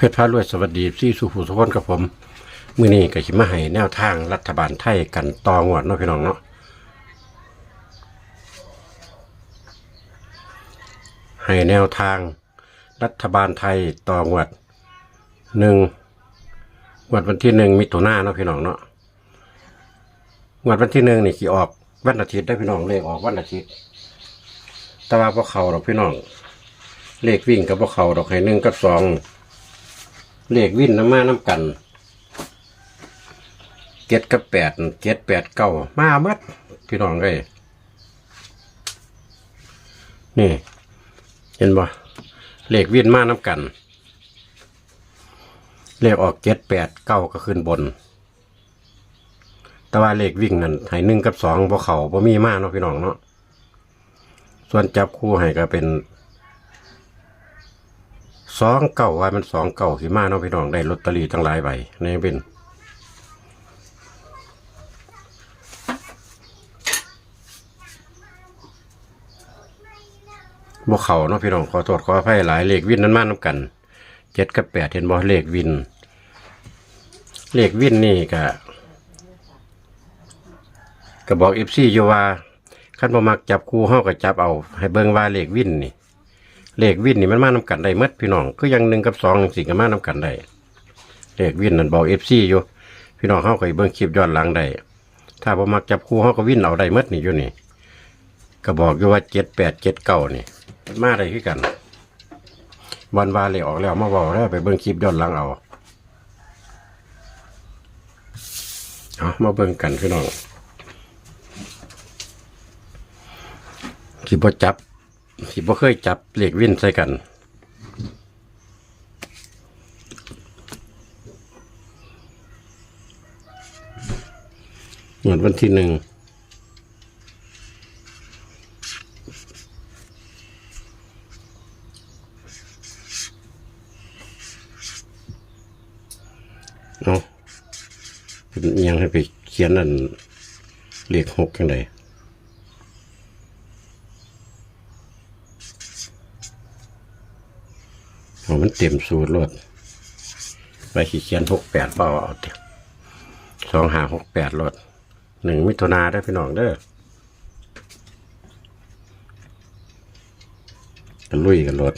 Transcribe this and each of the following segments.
เพชรพารวยสวัสดีซี่สุภูสุพนกับผมมื้อนี้ก็สิมาให้แนวทางรัฐบาลไทยกันต่องวดเนาะพี่น้องเนาะให้แนวทางรัฐบาลไทยต่องวดหนึ่งงวดวันที่หนึ่งมิถุนายนเนาะพี่น้องเนาะงวดวันที่หนึ่งนี่สิออกวันอาทิตย์ได้พี่น้องเลขออกวันอาทิตย์แต่ว่าพวกเขาดอกพี่น้องเลขวิ่งกับพวกเขาดอกให้หนึ่งกับสอง เลขวิ่นน้ำมาน้ำกันเจ็ดกับแปดเจ็ดแปดเก้ามาเบิดพี่น้องเลยนี่ เห็นบ่เลขวิ่นมาน้ำกัน เลขออกเจ็ดแปดเก้าก็ขึ้นบน แต่ว่าเลขวิ่งนั่นให้หนึ่งกับสองพวกเขาบ่มีมาเนาะพี่น้องเนาะส่วนจับคู่ให้ก็เป็น สองเก่าว่ามันสองเก่าขี่มาเนาะพี่น้องได้ลอตเตอรี่ทั้งหลายใบในเป็นบ่เขาเนาะพี่น้องขอโทษขออภัยหลายเลขวินนั้นมาน้ำกันเจ็ดกับแปดเห็นบ่เลขวิน เลขวินนี่ก็ก็บอกเอฟซีอยู่ว่าขั้นบ่มักจับคู่เฮาก็จับเอา ให้เบิ่งว่าเลขวินนี่ เลขวินนี่มันมานำกันได้เมดพี่น้องก็ยังหนึ่งกับสองสี่ก็มานำกันได้เลขวินนั่นบอกเอฟซีอยู่ พี่น้องเข้าก็ไปเบิ่งคลิปย้อนหลังได้ถ้าบ่มักจับคู่เขาก็วินเอาได้เมดนี่อยู่นี่ก็บอกอยู่ว่าเจ็ดแปดเจ็ดเก้านี่มาได้คือกันวันวาเลยออกแล้วมาบอกแล้วไปเบิ่งคลิปย้อนหลังเอาเอามาเบิ่งกันพี่น้องสิบ่จับ สิบ่เคยจับเหล็กวิ่นใส่กัน เหมือนวันที่หนึ่งเอาเป็นยังให้ไปเขียนนั่นเลขหกยังไง เอา มันเต็มสูตรรถไปขีเขียนหกแปดเปล่าเอาเถอะสองหาหกแปดรถหนึ่งมิถุนาได้พี่น้องเด้อกันลุยกันรถ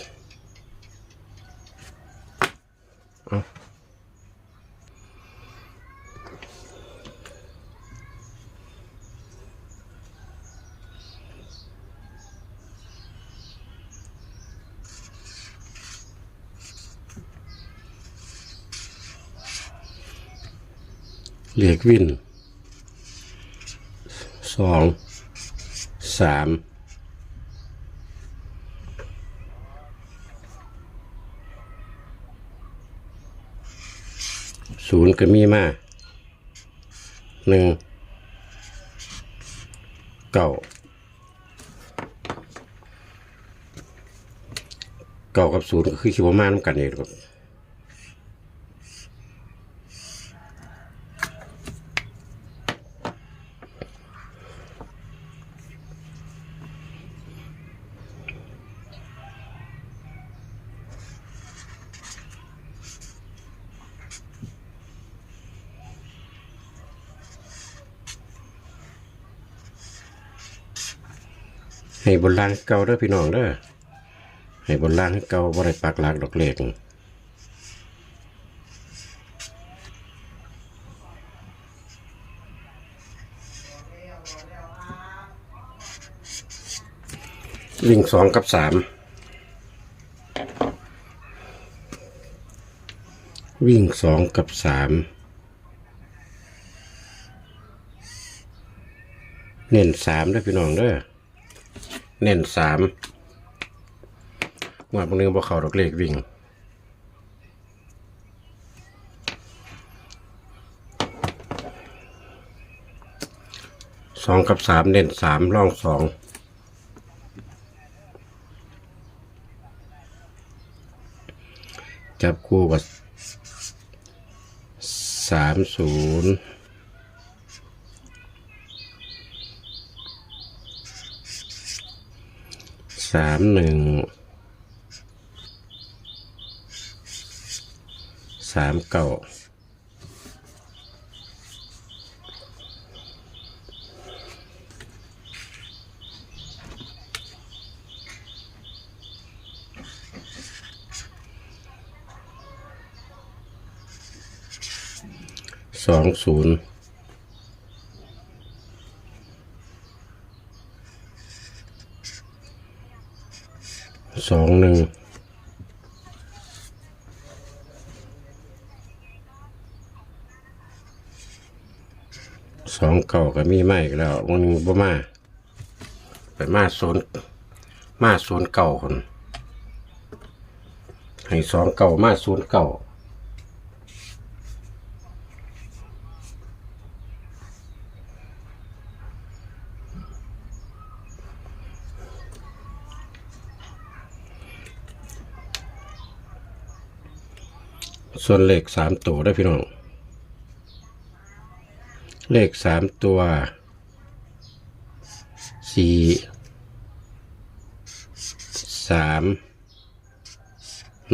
เหลียกวิ่นสองสามศูนย์ก็มีมาหนึ่งเก้าเก้ากับศูนย์ก็คือคิดว่ามาน้ำกันเองครับ ให้บนล่างเก่าเด้อพี่น้องเด้อให้บนล่างเก่าบ่ได้ปักหลักดอกเล็กวิ่งสองกับสามวิ่งสองกับสามเน้นสามด้อพี่น้องเด้อ เน้นสามงวดบางนึงบ่เขาดอกเลขวิ่ง สองกับสามเน้นสามร่องสองจับคู่กับสามศูนย์ สามหนึ่งสามเก้าสองศูนย์ สองหนึ่งสองเก่าก็มีไม่แล้ววันหนึงบ่มาไปมาศูนย์มาศูนย์เก่าคนให้สองเก่ามาศูนย์เก่า ส่วนเลขสามตัวได้พี่น้อง เลขสามตัวสี่สาม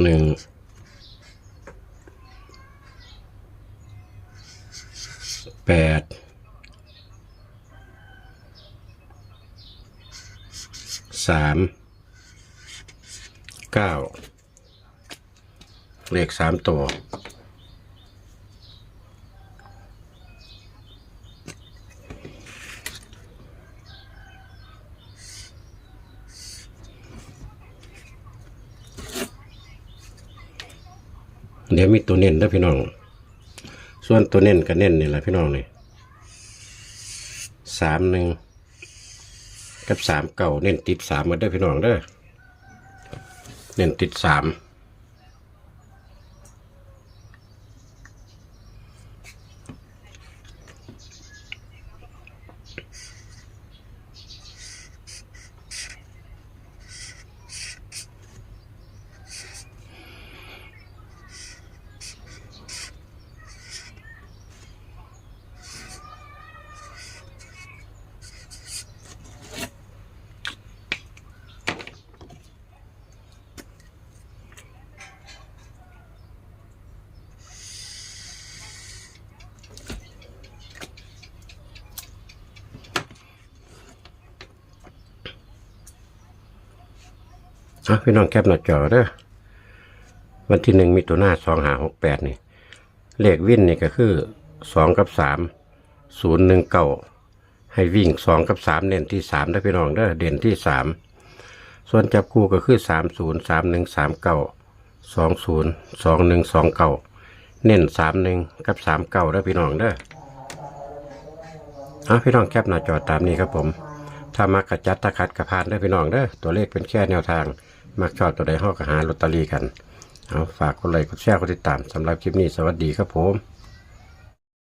หนึ่งแปดสามเก้า เลขสามตัวเดี๋ยวมีตัวเน้นเด้อพี่น้อง ส่วนตัวเน้นก็เน้นนี่แหละพี่น้องนี่สามหนึ่งกับสามเก่าเน้นติดสามมาเด้พี่น้องเด้อเน้นติดสาม อะพี่น้องแคปหน้าจอเด้อวันที่หนึ่งมีตัวหน้าสองหาหกแปดนี่ เลขวิ่นนี่ก็คือสองกับสามศูนย์หนึ่งเก้าให้วิ่งสองกับสามเน้นที่สามได้พี่น้องเด้อเด่นที่สามส่วนจับคู่ก็คือสามศูนย์สามหนึ่งสามเก้าสองศูนย์สองหนึ่งสองเก้าเน้นสามหนึ่งกับสามเก้าได้พี่น้องเด้อเอาพี่น้องแคปหน้าจอตามนี้ครับผมถ้ามักกระจัดตะขัดกระพานได้พี่น้องเด้อตัวเลขเป็นแค่แนวทาง มักชอบตัวใดห้อกระหาลอตเตอรี่กัน เอาฝากกดไลค์กดแชร์กดติดตามสำหรับคลิปนี้สวัสดีครับผม